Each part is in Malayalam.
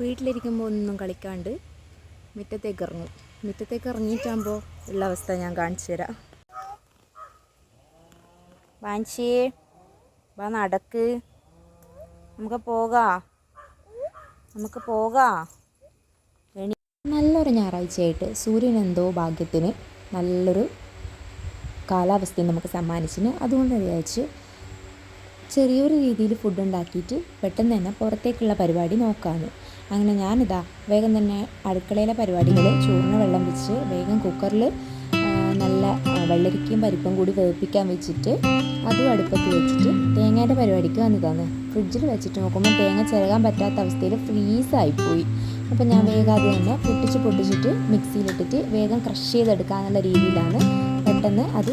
വീട്ടിലിരിക്കുമ്പോൾ ഒന്നും കളിക്കാണ്ട് മുറ്റത്തേക്ക് ഇറങ്ങും മുറ്റത്തേക്ക് ഇറങ്ങിയിട്ടാകുമ്പോൾ ഉള്ള അവസ്ഥ ഞാൻ കാണിച്ചു തരാം. വാഞ്ചിയേ വാ നടക്ക്. നമുക്ക് പോകാ. നമുക്ക് പോകാ. നല്ലൊരു ഞായറാഴ്ചയായിട്ട് സൂര്യൻ എന്തോ ഭാഗ്യത്തിന് നല്ലൊരു കാലാവസ്ഥയും നമുക്ക് സമ്മാനിച്ചിന്. അതുകൊണ്ട് വിചാരിച്ച് ചെറിയൊരു രീതിയിൽ ഫുഡ് ഉണ്ടാക്കിയിട്ട് പെട്ടെന്ന് തന്നെ പുറത്തേക്കുള്ള പരിപാടി നോക്കാമെന്ന് അങ്ങനെ ഞാനിതാ വേഗം തന്നെ അടുക്കളയിലെ പരിപാടികൾ ചോറിന് വെള്ളം വെച്ച് വേഗം കുക്കറിൽ നല്ല വെള്ളരിക്കയും പരിപ്പും കൂടി വേവിപ്പിക്കാൻ വെച്ചിട്ട് അതും അടുപ്പത്ത് വെച്ചിട്ട് തേങ്ങേന്റെ പരിപാടിക്ക് വന്നതാണ് ഫ്രിഡ്ജിൽ വെച്ചിട്ട് നോക്കുമ്പോൾ തേങ്ങ ചിരകാൻ പറ്റാത്ത അവസ്ഥയിൽ ഫ്രീസായിപ്പോയി. അപ്പോൾ ഞാൻ വേഗം അത് തന്നെ പൊട്ടിച്ച് പൊട്ടിച്ചിട്ട് മിക്സിയിലിട്ടിട്ട് വേഗം ക്രഷ് ചെയ്തെടുക്കാന്നുള്ള രീതിയിലാണ് പെട്ടെന്ന് അത്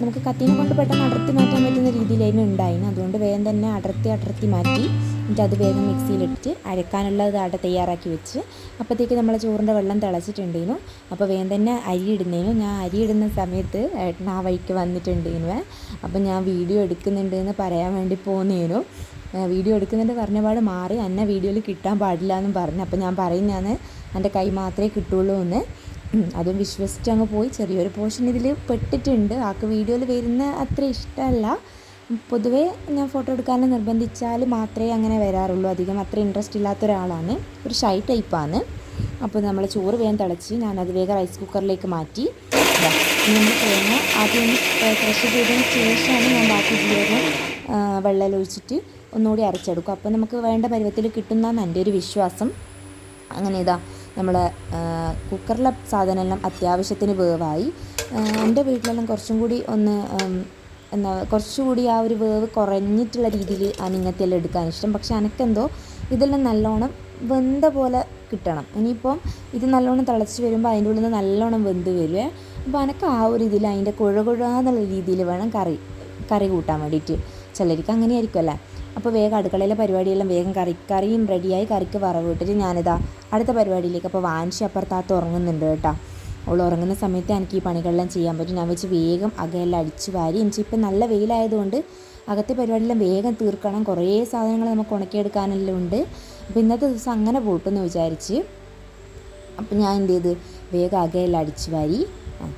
നമുക്ക് കത്തീനെ കൊണ്ട് പെട്ടെന്ന് അടർത്തി മാറ്റാൻ പറ്റുന്ന രീതിയിലായിരുന്നു ഉണ്ടായിരുന്നു അതുകൊണ്ട് വേഗം തന്നെ അടർത്തി അടർത്തി മാറ്റി എന്നിട്ട് അത് വേഗം മിക്സിയിലിട്ടിട്ട് അരക്കാനുള്ളത് അവിടെ തയ്യാറാക്കി വെച്ച് അപ്പോഴത്തേക്ക് നമ്മളെ ചോറിന്റെ വെള്ളം തിളച്ചിട്ടുണ്ടായിരുന്നു. അപ്പോൾ വേഗം തന്നെ അരി ഇടുന്നതിനു ഞാൻ അരി ഇടുന്ന സമയത്ത് ഏട്ടൻ ആ വഴിക്ക് വന്നിട്ടുണ്ടായിരുന്നു. അപ്പോൾ ഞാൻ വീഡിയോ എടുക്കുന്നുണ്ട് എന്ന് പറയാൻ വേണ്ടി പോന്നേനു. വീഡിയോ എടുക്കുന്നുണ്ട് പറഞ്ഞ പാട് മാറി. എന്നെ വീഡിയോയിൽ കിട്ടാൻ പാടില്ല എന്നും പറഞ്ഞു. അപ്പോൾ ഞാൻ പറയുന്നതാണ് എന്റെ കൈ മാത്രമേ കിട്ടുള്ളൂ എന്ന്. അതും വിശ്വസിച്ച് അങ്ങ് പോയി. ചെറിയൊരു പോർഷൻ ഇതിൽ പെട്ടിട്ടുണ്ട്. ആൾക്ക് വീഡിയോയിൽ വരുന്ന അത്ര ഇഷ്ടമല്ല പൊതുവേ ഞാൻ ഫോട്ടോ എടുക്കാൻ നിർബന്ധിച്ചാൽ മാത്രമേ അങ്ങനെ വരാറുള്ളൂ. അധികം അത്ര ഇൻട്രസ്റ്റ് ഇല്ലാത്ത ഒരാളാണ്. ഒരു ഷൈ ടൈപ്പാണ് അപ്പോൾ നമ്മൾ ചോറ് വേഗം തിളച്ച് അത് വേഗം റൈസ് കുക്കറിലേക്ക് മാറ്റി. നമ്മൾ തേങ്ങ ആദ്യം ക്രഷ് ചെയ്തതിന് ശേഷമാണ് ഞാൻ ബാക്കി വെള്ളമൊഴിച്ചിട്ട് വെള്ളം ഒഴിച്ചിട്ട് ഒന്നുകൂടി അരച്ചെടുക്കും. അപ്പോൾ നമുക്ക് വേണ്ട പരുവത്തിൽ കിട്ടുന്നതാണ് എന്റെ ഒരു വിശ്വാസം. അങ്ങനെ ഇതാ. നമ്മൾ കുക്കറിലെ സാധനമെല്ലാം അത്യാവശ്യത്തിന് വേവായി. എന്റെ വീട്ടിലെല്ലാം കുറച്ചും കൂടി ഒന്ന് എന്താ കുറച്ചുകൂടി ആ ഒരു വേവ് കുറഞ്ഞിട്ടുള്ള രീതിയിൽ ആണ് ഇങ്ങനത്തെ എടുക്കാൻ ഇഷ്ടം. പക്ഷെ എനിക്കെന്തോ ഇതെല്ലാം നല്ലോണം വെന്ത പോലെ കിട്ടണം. ഇനിയിപ്പം ഇത് നല്ലോണം തിളച്ച് വരുമ്പോൾ അതിന്റെ ഉള്ളിൽ നിന്ന് നല്ലോണം വെന്ത് വരുവേ അപ്പോൾ എനിക്ക് ആ ഒരു ഇതിൽ അതിന്റെ കുഴ എന്നുള്ള രീതിയിൽ വേണം കറി കറി കൂട്ടാൻ വേണ്ടിയിട്ട്. ചിലർക്ക് അങ്ങനെ ആയിരിക്കുമല്ലേ അപ്പോൾ വേഗം അടുക്കളയിലെ പരിപാടിയെല്ലാം വേഗം കറി കറിയും റെഡിയായി കറിക്ക് വറവ് ഇട്ടിട്ട് ഞാനിതാ അടുത്ത പരിപാടിയിലേക്ക് അപ്പോൾ വാൻഷി അപ്പുറത്താത്ത് ഉറങ്ങുന്നുണ്ട് കേട്ടോ. അവൾ ഉറങ്ങുന്ന സമയത്ത് എനിക്ക് ഈ പണികളെല്ലാം ചെയ്യാൻ പറ്റും. ഞാൻ വെച്ച് വേഗം അകയെല്ലാം അടിച്ച് വാരി. എനിക്ക് ഇപ്പം നല്ല വെയിലായതുകൊണ്ട് അകത്തെ പരിപാടിയെല്ലാം വേഗം തീർക്കണം. കുറേ സാധനങ്ങൾ നമുക്ക് ഉണക്കിയെടുക്കാനെല്ലാം ഉണ്ട്. അപ്പോൾ ഇന്നത്തെ ദിവസം അങ്ങനെ പോട്ടെന്ന് വിചാരിച്ച് അപ്പോൾ ഞാൻ എന്ത് ചെയ്ത് വേഗം അകയെല്ലാം അടിച്ചു വാരി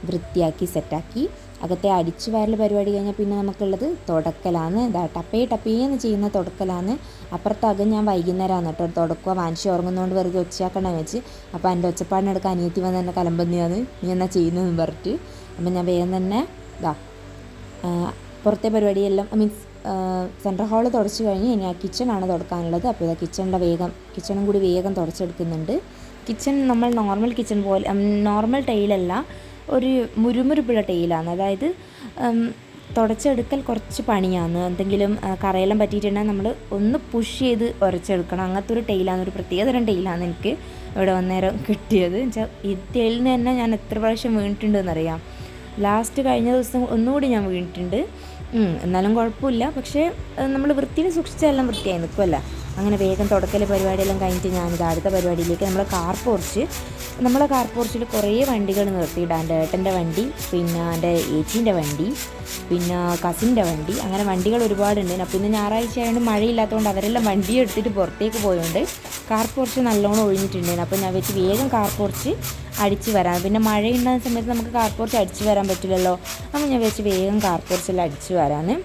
വൃത്തിയാക്കി സെറ്റാക്കി അകത്തെ അടിച്ചു വാരൽ പരിപാടി കഴിഞ്ഞാൽ പിന്നെ നമുക്കുള്ളത് തുടക്കലാണ്. ഇതാ ടപ്പേ ടപ്പേന്ന് ചെയ്യുന്ന തുടക്കലാണ്. അപ്പുറത്തകം ഞാൻ വൈകുന്നേരമാണ് കേട്ടോ. തുടക്കുക വാനിച്ച് ഉറങ്ങുന്നതുകൊണ്ട് വെറുതെ ഒച്ചയാക്കണം വെച്ച്. അപ്പോൾ എന്റെ ഒച്ചപ്പാടിനെടുക്കാൻ അനിയത്തി വന്ന് എന്നെ കലമ്പന്നിയാണ് നീ എന്നാ ചെയ്യുന്നതെന്ന് പറഞ്ഞിട്ട്. അപ്പം ഞാൻ വേഗം തന്നെ ഇതാ പുറത്തെ പരിപാടിയെല്ലാം മീൻസ് സെൻട്രൽ ഹാൾ തുടച്ച് കഴിഞ്ഞ് ഇനി ആ കിച്ചണാണ് തുടക്കാനുള്ളത്. അപ്പോൾ ഇതാ കിച്ചണിന്റെ വേഗം കിച്ചണും കൂടി വേഗം തുടച്ചെടുക്കുന്നുണ്ട്. കിച്ചൺ നമ്മൾ നോർമൽ കിച്ചൺ പോലെ നോർമൽ ടൈലല്ല. ഒരു മുരുമുരുപ്പുള്ള ടൈലാണ് അതായത് തുടച്ചെടുക്കൽ കുറച്ച് പണിയാണ്. എന്തെങ്കിലും കറയെല്ലാം പറ്റിയിട്ടുണ്ടെങ്കിൽ നമ്മൾ ഒന്ന് പുഷ് ചെയ്ത് ഉരച്ചെടുക്കണം. അങ്ങനത്തെ ഒരു ടൈലാണ് ഒരു പ്രത്യേകതരം ടൈലാണ് എനിക്ക് ഇവിടെ വന്നേരം കിട്ടിയത്. വെച്ചാൽ ഈ നിന്ന് തന്നെ ഞാൻ എത്ര പ്രാവശ്യം വീണിട്ടുണ്ടെന്നറിയാം ലാസ്റ്റ് കഴിഞ്ഞ ദിവസം ഒന്നുകൂടി ഞാൻ വീണിട്ടുണ്ട്. എന്നാലും കുഴപ്പമില്ല. പക്ഷേ നമ്മൾ വൃത്തിയിൽ സൂക്ഷിച്ചാലും വൃത്തിയായി നിൽക്കുമല്ല അങ്ങനെ വേഗം തുടക്കൽ പരിപാടിയെല്ലാം കഴിഞ്ഞിട്ട് ഞാനിത് അടുത്ത പരിപാടിയിലേക്ക് നമ്മൾ കാർ പോർച്ച് നമ്മളെ കാർ പോർച്ചിൽ കുറേ വണ്ടികൾ നിർത്തിയിടാം എന്റെ ഏട്ടന്റെ വണ്ടി പിന്നെ എന്റെ ഏച്ചീന്റെ വണ്ടി പിന്നെ കസിന്റെ വണ്ടി. അങ്ങനെ വണ്ടികൾ ഒരുപാടുണ്ട്. അപ്പോൾ ഇന്ന് ഞായറാഴ്ച ആയതുകൊണ്ട് മഴയില്ലാത്തതുകൊണ്ട് അവരെല്ലാം വണ്ടി എടുത്തിട്ട് പുറത്തേക്ക് പോയതുകൊണ്ട് കാർ പോർച്ച് നല്ലോണം ഒഴിഞ്ഞിട്ടുണ്ടായിരുന്നു. അപ്പോൾ ഞാൻ വെച്ച് വേഗം കാർ പോർച്ച് അടിച്ച് വരാം. പിന്നെ മഴയുണ്ടാകുന്ന സമയത്ത് നമുക്ക് കാർപോർച്ച് അടിച്ച് വരാൻ പറ്റില്ലല്ലോ. അപ്പോൾ ഞാൻ വെച്ച് വേഗം കാർപോർച്ചെല്ലാം അടിച്ച് വരാമെന്ന്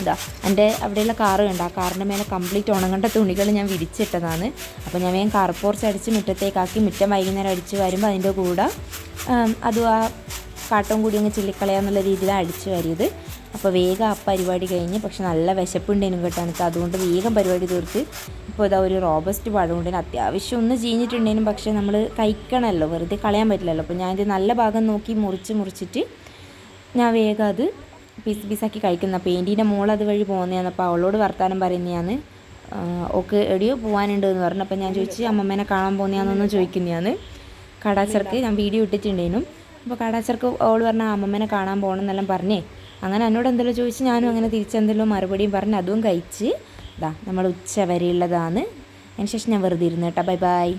അതാ എന്റെ അവിടെയുള്ള കാറ് കണ്ട? ആ കാറിന്റെ മേലെ കംപ്ലീറ്റ് ഉണങ്ങേണ്ട തുണികൾ ഞാൻ വിരിച്ചിട്ടതാണ്. അപ്പോൾ ഞാൻ വേഗം കാർപോർച്ച് അടിച്ച് മുറ്റത്തേക്കാക്കി മുറ്റം വൈകുന്നേരം അടിച്ച് വരുമ്പോൾ അതിന്റെ കൂടെ അതും ആ കാട്ടം കൂടി അങ്ങ് ചില്ലിക്കളയാന്നുള്ള രീതിയിലാണ് അടിച്ച് വരിയത്. അപ്പോൾ വേഗം ആ പരിപാടി കഴിഞ്ഞ് പക്ഷെ നല്ല വിശപ്പുണ്ടേനും കേട്ടോ എനിക്ക് അതുകൊണ്ട് വേഗം പരിപാടി തീർത്ത്. ഇപ്പോൾ ഇതാ ഒരു റോബസ്റ്റ് പഴം അത്യാവശ്യം ഒന്ന് ചീഞ്ഞിട്ടുണ്ടേനും പക്ഷെ നമ്മൾ കഴിക്കണമല്ലോ വെറുതെ കളയാൻ പറ്റില്ലല്ലോ. അപ്പോൾ ഞാനിത് നല്ല ഭാഗം നോക്കി മുറിച്ച് മുറിച്ചിട്ട് ഞാൻ വേഗം അത് പീസ് പീസാക്കി കഴിക്കുന്ന. എന്റെ മോൾ അതുവഴി പോകുന്നതാണ്. അപ്പോൾ അവളോട് വർത്താനം പറയുന്നതാണ്. ഓക്ക് എവിടെയോ പോകാനുണ്ട് എന്ന് പറഞ്ഞു. അപ്പോൾ ഞാൻ ചോദിച്ചു അമ്മമ്മേനെ കാണാൻ പോകുന്നതാണെന്നൊന്ന് ചോദിക്കുന്നതാണ്. കടാച്ചർക്ക് ഞാൻ വീഡിയോ ഇട്ടിട്ടുണ്ടേനും അപ്പോൾ കടാച്ചർക്ക് അവൾ പറഞ്ഞ അമ്മമ്മേനെ കാണാൻ പോകണം എന്നെല്ലാം പറഞ്ഞേ. അങ്ങനെ എന്നോട് എന്തെല്ലാം ചോദിച്ച് ഞാനും അങ്ങനെ തിരിച്ചെന്തെല്ലോ മറുപടിയും പറഞ്ഞ് അതും കഴിച്ച് ഇതാ നമ്മൾ ഉച്ച വരെയുള്ളതാണ്. അതിന് ശേഷം ഞാൻ വെറുതെ ഇരുന്ന് കേട്ടോ. Bye bye.